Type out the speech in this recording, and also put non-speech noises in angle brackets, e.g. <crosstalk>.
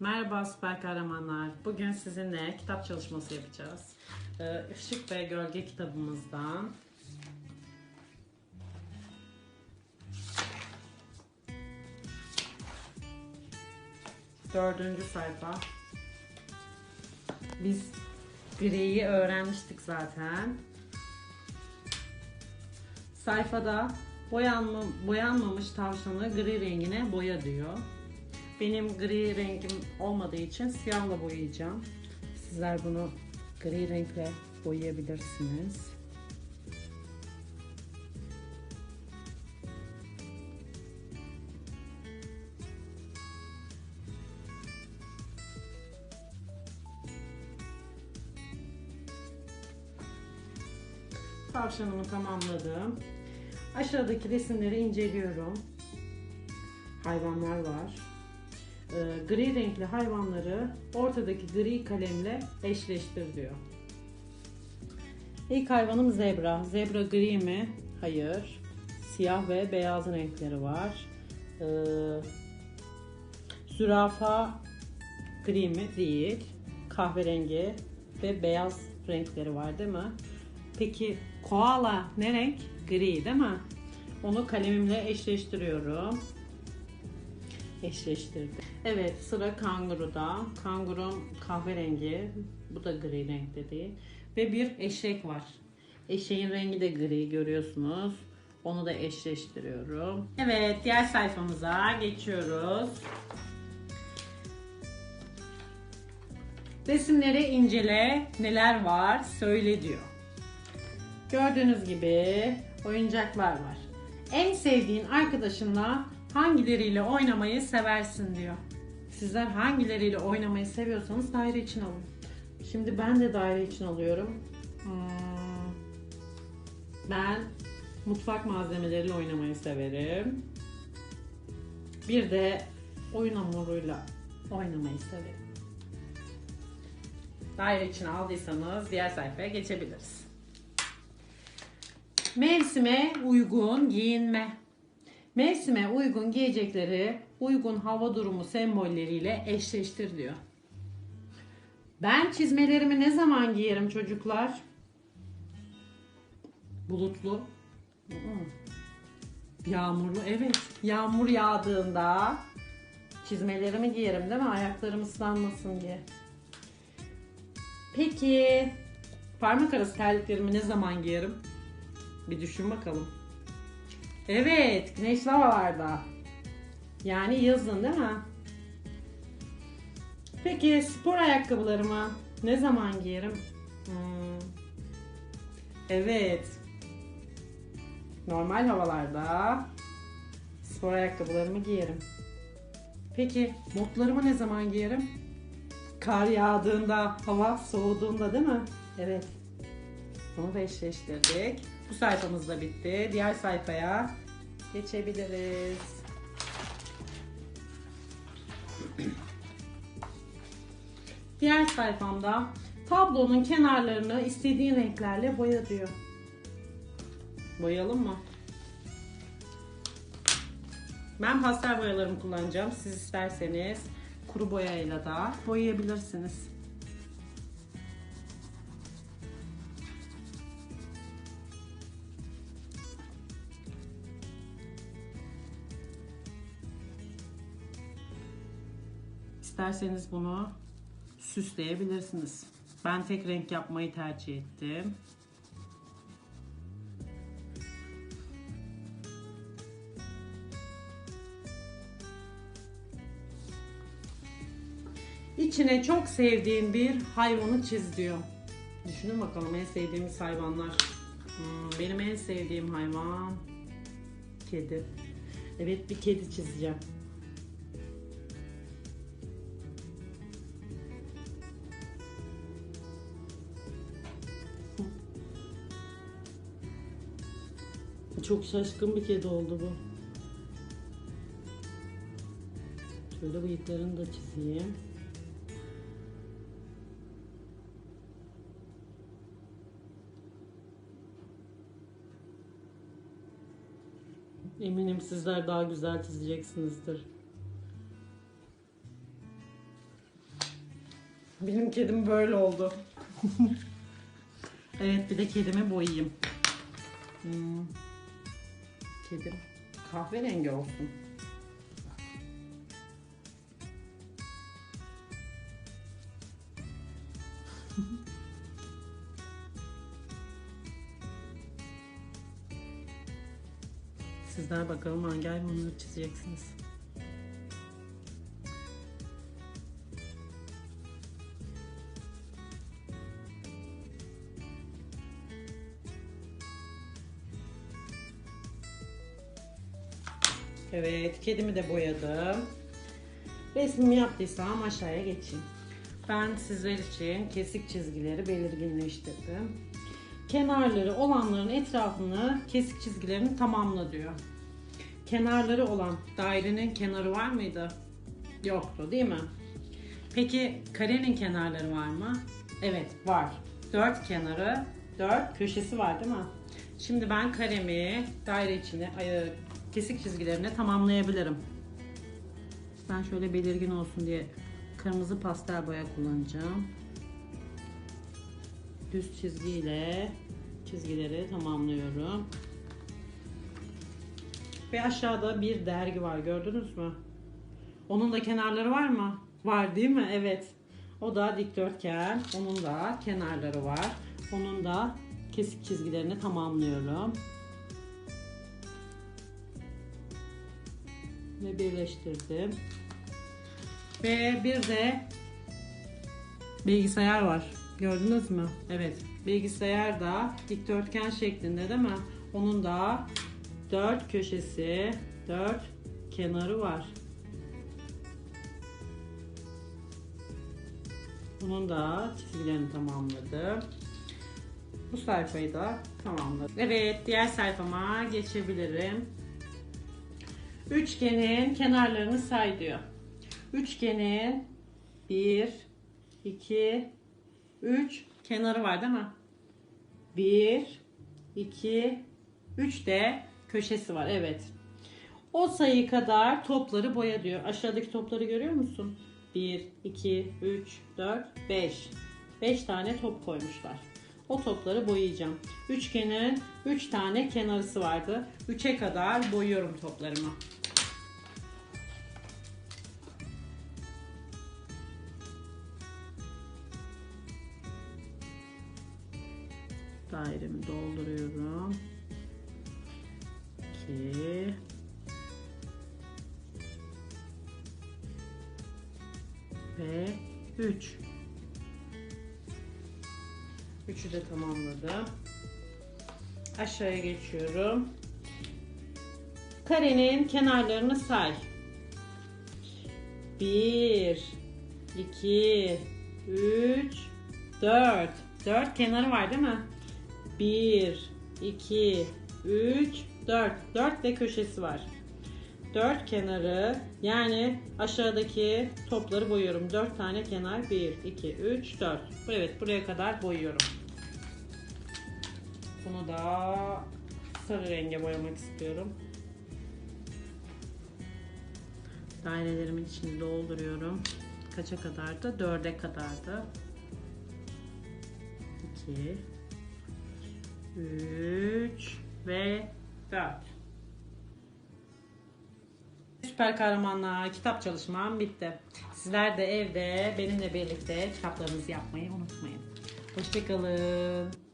Merhaba süper kahramanlar. Bugün sizinle kitap çalışması yapacağız. Ee, Işık ve Gölge kitabımızdan. Dördüncü sayfa. Biz griyi öğrenmiştik zaten. Sayfada boyanma, boyanmamış tavşanı gri rengine boya diyor. Benim gri rengim olmadığı için siyahla boyayacağım. Sizler bunu gri renkle boyayabilirsiniz. Tavşanımı tamamladım. Aşağıdaki resimleri inceliyorum. Hayvanlar var. Ee, gri renkli hayvanları ortadaki gri kalemle eşleştir diyor. İlk hayvanım zebra. Zebra gri mi? Hayır. Siyah ve beyaz renkleri var. Ee, zürafa gri mi? Değil. Kahverengi ve beyaz renkleri var değil mi? Peki koala ne renk? Gri değil mi? Onu kalemimle eşleştiriyorum. Eşleştirdim. Evet sıra kanguruda. Kangurum kahverengi. Bu da gri renkte değil. Ve bir eşek var. Eşeğin rengi de gri görüyorsunuz. Onu da eşleştiriyorum. Evet diğer sayfamıza geçiyoruz. Resimleri incele, neler var söyle diyor. Gördüğünüz gibi oyuncaklar var. En sevdiğin arkadaşınla hangileriyle oynamayı seversin diyor. Sizler hangileriyle oynamayı seviyorsanız daire için alın. Şimdi ben de daire için alıyorum. Hmm, Ben mutfak malzemeleriyle oynamayı severim. Bir de oyun hamuruyla oynamayı severim. Daire için aldıysanız diğer sayfaya geçebiliriz. Mevsime uygun giyinme. Mevsime uygun giyecekleri uygun hava durumu sembolleriyle eşleştir diyor. Ben çizmelerimi ne zaman giyerim çocuklar? Bulutlu. Hmm. Yağmurlu evet. Yağmur yağdığında çizmelerimi giyerim değil mi? Ayaklarım ıslanmasın diye. Peki parmak arası terliklerimi ne zaman giyerim? Bir düşün bakalım. Evet, güneşli havalarda. Yani yazın değil mi? Peki spor ayakkabılarımı ne zaman giyerim? Hmm. Evet. Normal havalarda spor ayakkabılarımı giyerim. Peki botlarımı ne zaman giyerim? Kar yağdığında, hava soğuduğunda değil mi? Evet. Bunu da eşleştirdik. Bu sayfamız da bitti. Diğer sayfaya geçebiliriz. Diğer sayfamda tablonun kenarlarını istediğin renklerle boya diyor. Boyayalım mı? Ben pastel boyalarımı kullanacağım. Siz isterseniz kuru boyayla da boyayabilirsiniz. İsterseniz bunu süsleyebilirsiniz. Ben tek renk yapmayı tercih ettim. İçine çok sevdiğim bir hayvanı çiz diyor. Düşünün bakalım en sevdiğimiz hayvanlar. Hmm, benim en sevdiğim hayvan kedi. Evet bir kedi çizeceğim. Çok şaşkın bir kedi oldu bu. Şöyle bıyıklarını da çizeyim. Eminim sizler daha güzel çizeceksinizdir. Benim kedim böyle oldu. <laughs> evet bir de kedimi boyayayım. Hmm. Kedim kahverengi olsun. Sizler bakalım hangi hayvanları çizeceksiniz. Evet, kedimi de boyadım. Resmimi yaptıysam aşağıya geçeyim. Ben sizler için kesik çizgileri belirginleştirdim. Kenarları olanların etrafını kesik çizgilerini tamamla diyor. Kenarları olan dairenin kenarı var mıydı? Yoktu değil mi? Peki karenin kenarları var mı? Evet var. Dört kenarı, dört köşesi var değil mi? Şimdi ben karemi daire içine, ay, kesik çizgilerine tamamlayabilirim. Ben şöyle belirgin olsun diye kırmızı pastel boya kullanacağım. Düz çizgiyle çizgileri tamamlıyorum. Ve aşağıda bir dergi var gördünüz mü? Onun da kenarları var mı? Var değil mi? Evet. O da dikdörtgen. Onun da kenarları var. Onun da kesik çizgilerini tamamlıyorum. Ve birleştirdim. Ve bir de bilgisayar var. Gördünüz mü? Evet. Bilgisayar da dikdörtgen şeklinde değil mi? Onun da dört köşesi, dört kenarı var. Bunun da çizgilerini tamamladım. Bu sayfayı da tamamladım. Evet, diğer sayfama geçebilirim. Üçgenin kenarlarını say diyor. Üçgenin 1, 2, 3 kenarı var değil mi? 1, 2, 3 de köşesi var. Evet. O sayı kadar topları boya diyor. Aşağıdaki topları görüyor musun? 1, 2, 3, 4, 5. 5 tane top koymuşlar. O topları boyayacağım. Üçgenin 3 tane kenarısı vardı. 3'e kadar boyuyorum toplarımı. Dairemi dolduruyorum. 2 ve 3 3'ü de tamamladım. Aşağıya geçiyorum. Karenin kenarlarını say. 1 2 3 4 4 kenarı var değil mi? 1, 2, 3, 4. 4 de köşesi var. 4 kenarı yani aşağıdaki topları boyuyorum. 4 tane kenar. 1, 2, 3, 4. Evet buraya kadar boyuyorum. Bunu da sarı renge boyamak istiyorum. Dairelerimin içini dolduruyorum. Kaça kadar da? 4'e kadar da. 2 3 ve 4. Süper kahramanlar kitap çalışmam bitti. Sizler de evde benimle birlikte kitaplarınızı yapmayı unutmayın. Hoşçakalın.